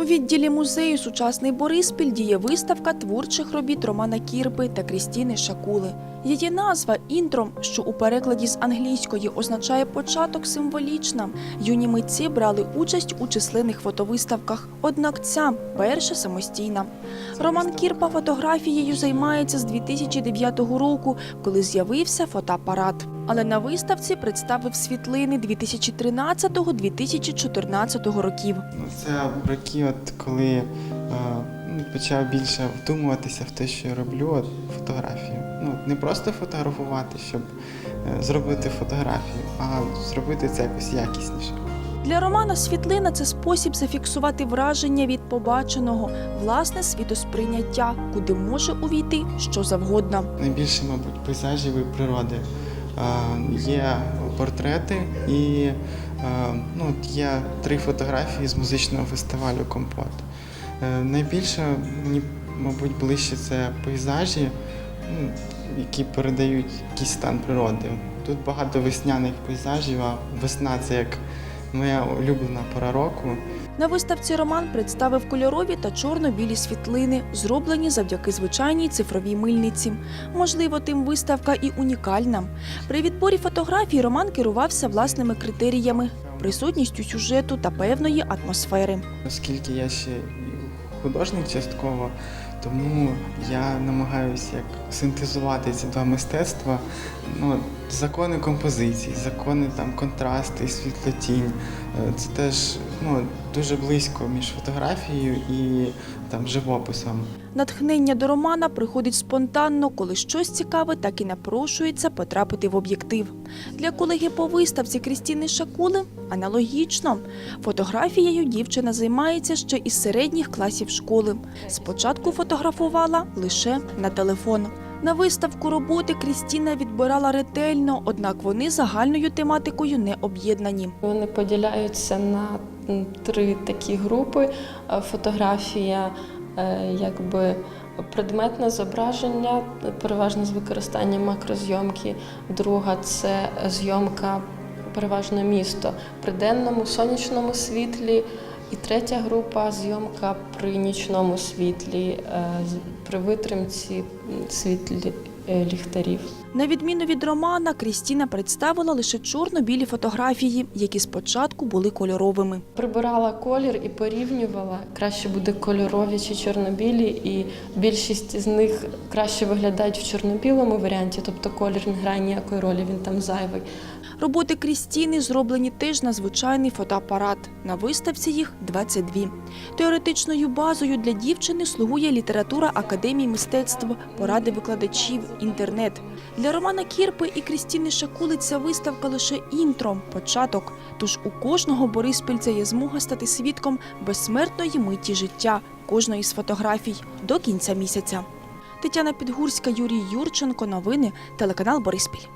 У відділі музею Сучасний Бориспіль діє виставка творчих робіт Романа Кірпи та Крістіни Шакули. Її назва інтром, що у перекладі з англійської означає початок символічна. Юні митці брали участь у численних фотовиставках, однак ця перша самостійна. Роман Кірпа фотографією займається з 2009 року, коли з'явився фотоапарат. Але на виставці представив світлини 2013-2014 років. Ну, Це роки, от коли е, ну, почав більше вдумуватися в те, що я роблю, от, фотографію. Ну, не просто фотографувати, щоб е, зробити фотографію, а зробити це якось якісніше. Для Романа світлина це спосіб зафіксувати враження від побаченого, власне світосприйняття, куди може увійти що завгодно. Найбільше, мабуть, пейзажів і природи. Є портрети і ну, є три фотографії з музичного фестивалю Компот. Е, Найбільше мені, мабуть, ближче це пейзажі, ну, які передають якийсь стан природи. Тут багато весняних пейзажів, а весна це як моя улюблена пора року. На виставці Роман представив кольорові та чорно-білі світлини, зроблені завдяки звичайній цифровій мильниці. Можливо, тим виставка і унікальна. При відборі фотографій Роман керувався власними критеріями, присутністю сюжету та певної атмосфери. Оскільки я ще художник частково, тому я намагаюся синтезувати ці два мистецтва. Ну, закони композиції, закони там контрасти, світлотінь. Е, Це теж ну, дуже близько між фотографією і там живописом. Натхнення до романа приходить спонтанно, коли щось цікаве так і напрошується потрапити в об'єктив. Для колеги по виставці Крістіни Шакули аналогічно. Фотографією дівчина займається ще із середніх класів школи. Спочатку фотографувала лише на телефон. На виставку роботи Крістіна відбирала ретельно, однак вони загальною тематикою не об'єднані. Вони поділяються на три такі групи: Е, фотографія, е, якби предметне зображення, переважно з використанням макрозйомки. Друга це зйомка переважно місто при денному сонячному світлі. І третя група зйомка при нічному світлі, е, при витримці світлі е, ліхтарів. На відміну від романа, Крістіна представила лише чорно-білі фотографії, які спочатку були кольоровими. Прибирала колір і порівнювала. Краще буде кольорові чи чорнобілі, і більшість з них краще виглядають в чорно-білому варіанті, тобто колір не грає ніякої ролі, він там зайвий. Роботи Крістіни зроблені теж на звичайний фотоапарат. На виставці їх 22. Теоретичною базою для дівчини слугує література Академії мистецтв, поради викладачів, інтернет. Для Романа Кірпи і Крістіни Шакули ця виставка лише інтро, початок. Тож у кожного бориспільця є змога стати свідком безсмертної миті життя кожної з фотографій до кінця місяця. Тетяна Підгурська, Юрій Юрченко. Новини. Телеканал Бориспіль.